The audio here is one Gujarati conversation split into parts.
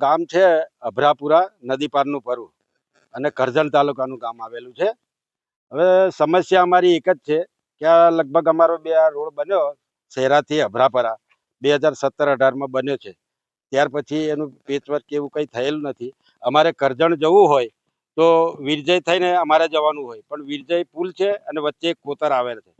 ગામ છે અભરાપુરા, નદી પારનું પરુ અને કરજણ તાલુકાનું ગામ આવેલું છે. હવે સમસ્યા અમારી એક જ છે કે આ લગભગ અમારો બે આ રોડ બન્યો શહેરાથી અભરાપરા બે હજાર સત્તર અઢારમાં બન્યો છે. ત્યાર પછી એનું પેચવર્ક કે એવું કંઈ થયેલું નથી. અમારે કરજણ જવું હોય તો વીરજય થઈને અમારે જવાનું હોય, પણ વીરજય પુલ છે અને વચ્ચે એક કોતર આવેલ છે.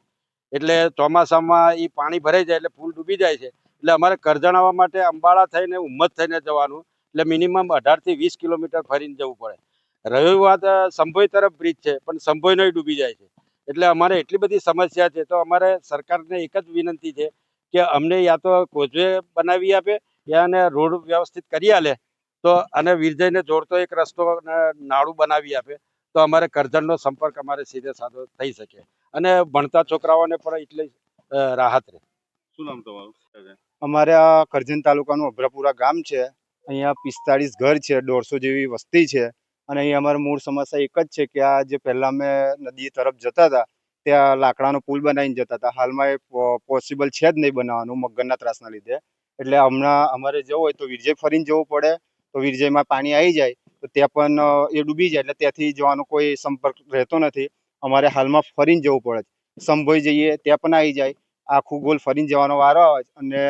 એટલે ચોમાસામાં એ પાણી ભરાઈ જાય એટલે પુલ ડૂબી જાય છે. એટલે અમારે કરજણ આવવા માટે અંબાળા થઈને ઉમ્મત થઈને જવાનું એટલે મિનિમમ અઢારથી વીસ કિલોમીટર ફરીને જવું પડે. રહી વાત અ, સંભોઈ તરફ બ્રિજ છે પણ સંભોઈનો ડૂબી જાય છે. એટલે અમારે એટલી બધી સમસ્યા છે તો અમારે સરકારને એક જ વિનંતી છે કે અમને યા તો કોઝવે બનાવી આપે યા અને રોડ વ્યવસ્થિત કરી આલે. તો અને વીરજયને જોડતો એક રસ્તો નાળું બનાવી આપે તો અમારે કરજણનો સંપર્ક અમારે સીધે સાધો થઈ શકે. અને ભણતા છોકરાઓને પણ એટલી રાહત રહે. શું નામ તમારું? અમારે આ કરજણ તાલુકાનું અભરાપુરા ગામ છે. અહીંયા પિસ્તાળીસ ઘર છે, દોઢસો જેવી વસ્તી છે. અને અહીં અમારી મૂળ સમસ્યા એક જ છે કે આ જે પહેલાં અમે નદી તરફ જતા હતા, ત્યાં લાકડાનો પુલ બનાવીને જતા હતા. હાલમાં એ પોસિબલ છે જ નહીં બનાવવાનું મગરના ત્રાસના લીધે. એટલે હમણાં અમારે જવું હોય તો વિરજય ફરીને જવું પડે. તો વિરજયમાં પાણી આવી જાય, તો ત્યાં પણ એ ડૂબી જાય. એટલે ત્યાંથી જવાનો કોઈ સંપર્ક રહેતો નથી. અમારે હાલમાં ફરીને જવું પડે સંભોઈ જઈએ, ત્યાં પણ આવી જાય. આખું ગોલ ફરીને જવાનો વારો આવે અને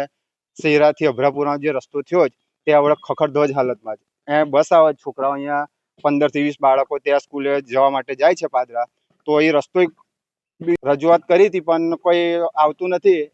શહેરાથી અભરાપુરાનો જે રસ્તો થયો છે તે આપણે ખખડધજ હાલતમાં છે. એ બસ આવે, છોકરાઓ અહીંયા પંદરથી વીસ બાળકો ત્યાં સ્કૂલે જવા માટે જાય છે પાદરા. તો એ રસ્તો રજૂઆત કરી હતી, પણ કોઈ આવતું નથી.